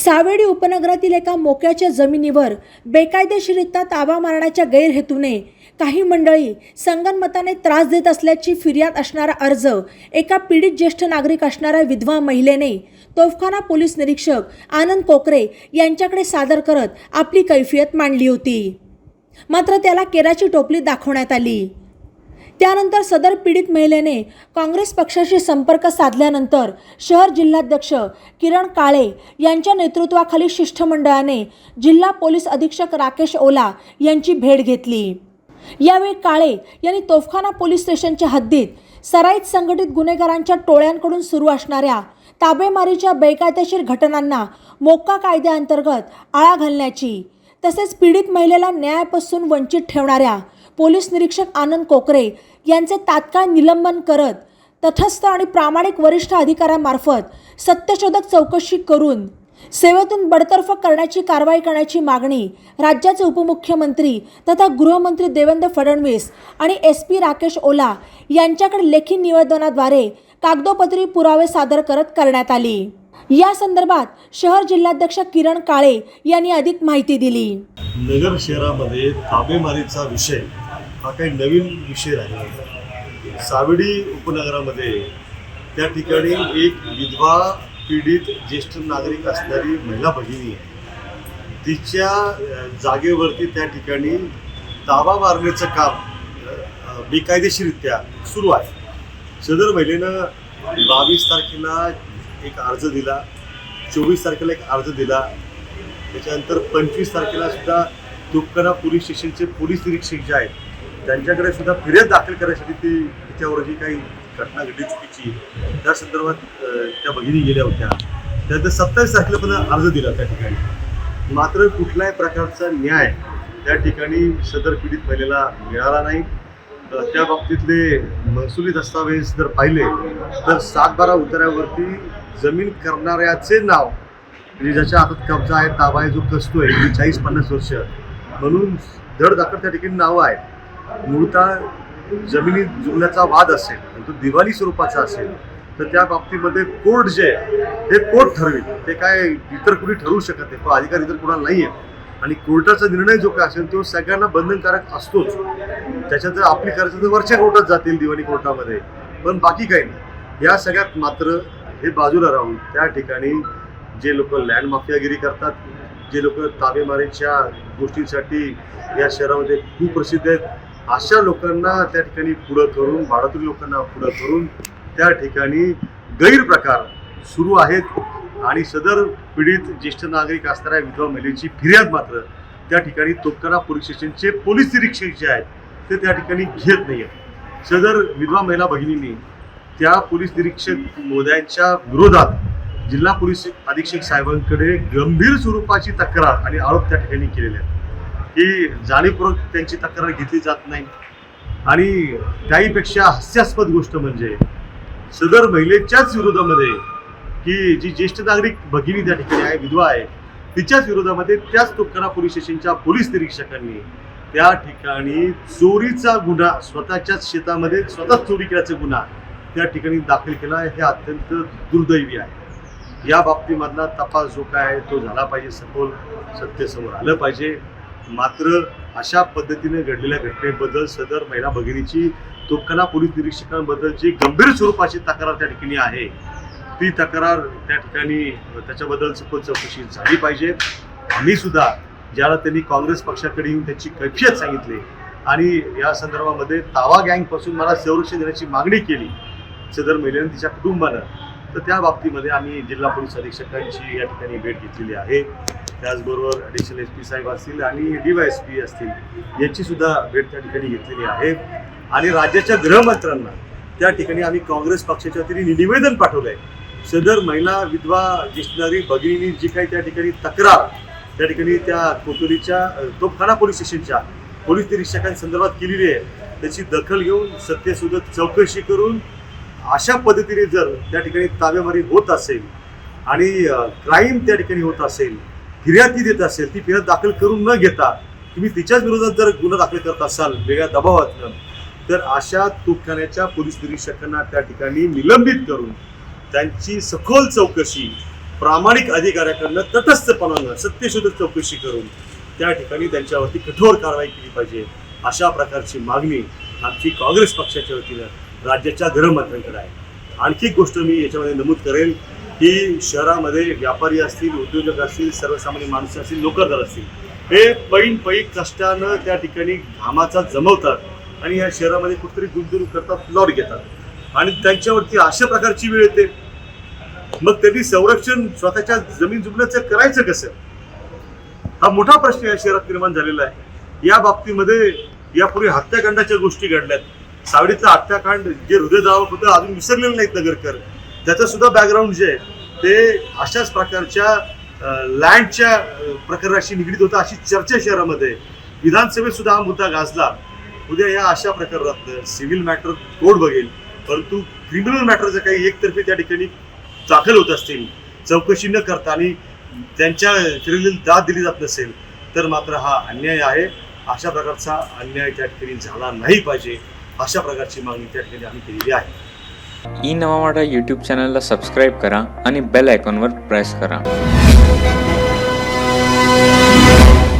सावेडी उपनगरातील एका मोक्याच्या जमिनीवर बेकायदेशीरित्या ताबा मारण्याच्या गैरहेतूने काही मंडळी संगनमताने त्रास देत असल्याची फिर्याद असणारा अर्ज एका पीडित ज्येष्ठ नागरिक असणाऱ्या विधवा महिलेने तोफखाना पोलीस निरीक्षक आनंद कोकरे यांच्याकडे सादर करत आपली कैफियत मांडली होती. मात्र त्याला केराची टोपली दाखवण्यात आली. त्यानंतर सदर पीडित महिलेने काँग्रेस पक्षाशी संपर्क साधल्यानंतर शहर जिल्हाध्यक्ष किरण काळे यांच्या नेतृत्वाखाली शिष्टमंडळाने जिल्हा पोलीस अधीक्षक राकेश ओला यांची भेट घेतली. यावेळी काळे यांनी तोफखाना पोलीस स्टेशनच्या हद्दीत सराईत संघटित गुन्हेगारांच्या टोळ्यांकडून सुरू असणाऱ्या ताबेमारीच्या बेकायदेशीर घटनांना मोक्का कायद्याअंतर्गत आळा घालण्याची तसेच पीडित महिलेला न्यायापासून वंचित ठेवणाऱ्या पोलीस निरीक्षक आनंद कोकरे यांचे तात्काळ निलंबन करत तटस्थ आणि प्रामाणिक वरिष्ठ अधिकाऱ्यांमार्फत सत्यशोधक चौकशी करून सेवेतून बडतर्फ करण्याची कारवाई करण्याची मागणी राज्याचे उपमुख्यमंत्री तथा गृहमंत्री देवेंद्र फडणवीस आणि एस पी राकेश ओला यांच्याकडे लेखी निवेदनाद्वारे कागदोपत्री पुरावे सादर करत करण्यात आली. या संदर्भात शहर जिल्हाध्यक्ष किरण काळे यांनी अधिक माहिती दिली. नगर शहरामध्ये ताबेमारीचा विषय हा काही नवीन विषय राहिला सावडी उपनगरामध्ये त्या ठिकाणी एक विधवा पीडित ज्येष्ठ नागरिक असणारी महिला भगिनी आहे. तिच्या जागेवरती त्या ठिकाणी ताबा मारण्याचं काम बेकायदेशीररित्या सुरू आहे. सदर महिलेनं बावीस तारखेला एक अर्ज दिला चोवीस तारखेला एक अर्ज दिला त्याच्यानंतर पंचवीस तारखेला सुद्धा तुपकरा पोलीस स्टेशनचे पोलीस निरीक्षक जे आहेत त्यांच्याकडे सुद्धा फिर्याद दाखल करण्यासाठी ती तिच्यावर जी काही घटना घडली चुकीची त्या संदर्भात त्या भगिनी गेल्या होत्या. त्यानंतर सत्तावीस तारखेला पण अर्ज दिला त्या ठिकाणी. मात्र कुठल्याही प्रकारचा न्याय त्या ठिकाणी सदर पीडित महिलेला मिळाला नाही. त्या बाबतीतले महसुली दस्तावेज जर पाहिले तर सात बारा उतार्यावरती जमीन करणाऱ्याचे नाव म्हणजे ज्याच्या हातात कब्जा आहे ताबा आहे जो कसतोय चाळीस पन्नास वर्ष म्हणून धड दाखल त्या ठिकाणी नावं आहेत मूळतः जमिनी जुमल्याचा वाद असेल तो दिवाळी स्वरूपाचा असेल तर त्या बाबतीमध्ये कोर्ट जे आहे हे कोर्ट ठरवेल. ते काय इतर कुणी ठरवू शकत नाही तो अधिकार इतर कुणाला नाही आहे आणि कोर्टाचा निर्णय जो काय असेल तो सगळ्यांना बंधनकारक असतोच. त्याच्यात आपली खर्च तर वरच्या कोर्टात जातील दिवाणी कोर्टामध्ये. पण बाकी काही नाही. या सगळ्यात मात्र हे बाजूला राहून त्या ठिकाणी जे लोक लँड माफियागिरी करतात जे लोक ताबेमारीच्या गोष्टींसाठी या शहरामध्ये खूप प्रसिद्ध आहेत. अशा लोकांना त्या ठिकाणी पुढं करून भाडातून लोकांना पुढं करून त्या ठिकाणी गैरप्रकार सुरू आहेत. आणि सदर पीडित ज्येष्ठ नागरिक असणाऱ्या विधवा महिलेची फिर्याद मात्र त्या ठिकाणी तोपकाना पोलीस स्टेशनचे पोलीस निरीक्षक जे आहेत ते त्या ठिकाणी घेत नाही आहेत सदर विधवा महिला भगिनींनी त्या पोलीस निरीक्षक मोद्यांच्या विरोधात जिल्हा पोलीस अधीक्षक साहेबांकडे गंभीर स्वरूपाची तक्रार आणि आरोप त्या ठिकाणी केलेले आहेत. ही जाणीवपूर्वक त्यांची तक्रार घेतली जात नाही. आणि त्याहीपेक्षा हास्यास्पद गोष्ट म्हणजे सदर महिलेच्याच विरोधामध्ये की जी ज्येष्ठ नागरिक भगिनी त्या ठिकाणी आहे विधवा आहे तिच्याच विरोधामध्ये त्याच तुकारा पोलीस स्टेशनच्या पोलीस निरीक्षकांनी त्या ठिकाणी चोरीचा गुन्हा स्वतःच्याच शेतामध्ये स्वतःच चोरी केल्याचा गुन्हा त्या ठिकाणी दाखल केला हे अत्यंत दुर्दैवी आहे. या बाबतीमधला तपास जो काय आहे तो झाला पाहिजे सखोल सत्य समोर आलं पाहिजे. मात्र अशा पद्धतीने घडलेल्या घटनेबद्दल सदर महिला भगिनीची तोपखाना पोलीस निरीक्षकांबद्दल जी गंभीर स्वरूपाची तक्रार त्या ठिकाणी आहे ती तक्रार त्या ठिकाणी त्याच्याबद्दल सखोल चौकशी झाली पाहिजे. आम्ही सुद्धा ज्याला त्यांनी काँग्रेस पक्षाकडे येऊन त्यांची कैफियत सांगितली आणि या संदर्भामध्ये तावा गँगपासून मला संरक्षण देण्याची मागणी केली सदर महिलेनं तिच्या कुटुंबानं. तर त्या बाबतीमध्ये आम्ही जिल्हा पोलीस अधीक्षकांची या ठिकाणी भेट घेतलेली आहे. त्याचबरोबर ॲडिशनल एस पी साहेब असतील आणि डी वाय एस पी असतील यांची सुद्धा भेट त्या ठिकाणी घेतलेली आहे. आणि राज्याच्या गृहमंत्र्यांना त्या ठिकाणी आम्ही काँग्रेस पक्षाच्या वतीने निवेदन पाठवलं आहे सदर महिला विधवा जिष्णारी भगिनी जी काही त्या ठिकाणी तक्रार त्या ठिकाणी त्या कोतुरीच्या अ, तोपखाना पोलीस स्टेशनच्या पोलीस निरीक्षकांसंदर्भात केलेली आहे त्याची दखल घेऊन सत्यशोधक चौकशी करून अशा पद्धतीने जर त्या ठिकाणी ताब्यामारी होत असेल आणि क्राईम त्या ठिकाणी होत असेल फिर्यादी देत असेल ती फिर्याद दाखल करून न घेता तुम्ही तिच्याच विरोधात जर गुन्हा दाखल करत असाल वेगळ्या दबावातनं तर अशा तोपखान्याच्या पोलीस निरीक्षकांना त्या ठिकाणी निलंबित करून त्यांची सखोल चौकशी प्रामाणिक अधिकाऱ्याकडनं तटस्थपणानं सत्यशोधक चौकशी करून त्या ठिकाणी त्यांच्यावरती कठोर कारवाई केली पाहिजे अशा प्रकारची मागणी आमची काँग्रेस पक्षाच्या वतीनं राज्याच्या गृहमंत्र्यांकडे आहे. आणखी एक गोष्ट मी याच्यामध्ये नमूद करेन की शहरामध्ये व्यापारी असतील उद्योजक असतील सर्वसामान्य माणसं असतील नोकरदार असतील हे पैन पै कष्टानं त्या ठिकाणी घामाचा जमवतात आणि या शहरामध्ये कुठेतरी गुंतवणूक करतात प्लॉट घेतात. आणि त्यांच्यावरती अशा प्रकारची वेळ येते. मग त्यांनी संरक्षण स्वतःच्या जमीन जुमण्याचं करायचं कसं? हा मोठा प्रश्न या शहरात निर्माण झालेला आहे. या बाबतीमध्ये यापूर्वी हत्याकांडाच्या गोष्टी घडल्यात. सावडीचं हत्याकांड जे हृदयदावक होतं अजून विसरलेलं नाहीत नगरकर. त्याचं सुद्धा बॅकग्राऊंड जे आहे ते अशाच प्रकारच्या लँडच्या प्रकाराशी निगडीत होता अशी चर्चा शहरामध्ये. विधानसभेत सुद्धा हा मुद्दा गाजला. उद्या या अशा प्रकारात सिव्हिल मॅटर कोर्ट बघेल? परंतु क्रिमिनल मॅटरचं काही एकतर्फी त्या ठिकाणी दाखल होत असतील चौकशी न करता आणि त्यांच्या फिरलेली दाद दिली जात नसेल तर मात्र हा अन्याय आहे. अशा प्रकारचा अन्याय त्या ठिकाणी झाला नाही पाहिजे. अशा प्रकारची मागणी त्या ठिकाणी आम्ही केलेली आहे. ई नवा यूट्यूब चॅनलला सबस्क्राईब करा आणि बेल आयकॉनवर प्रेस करा.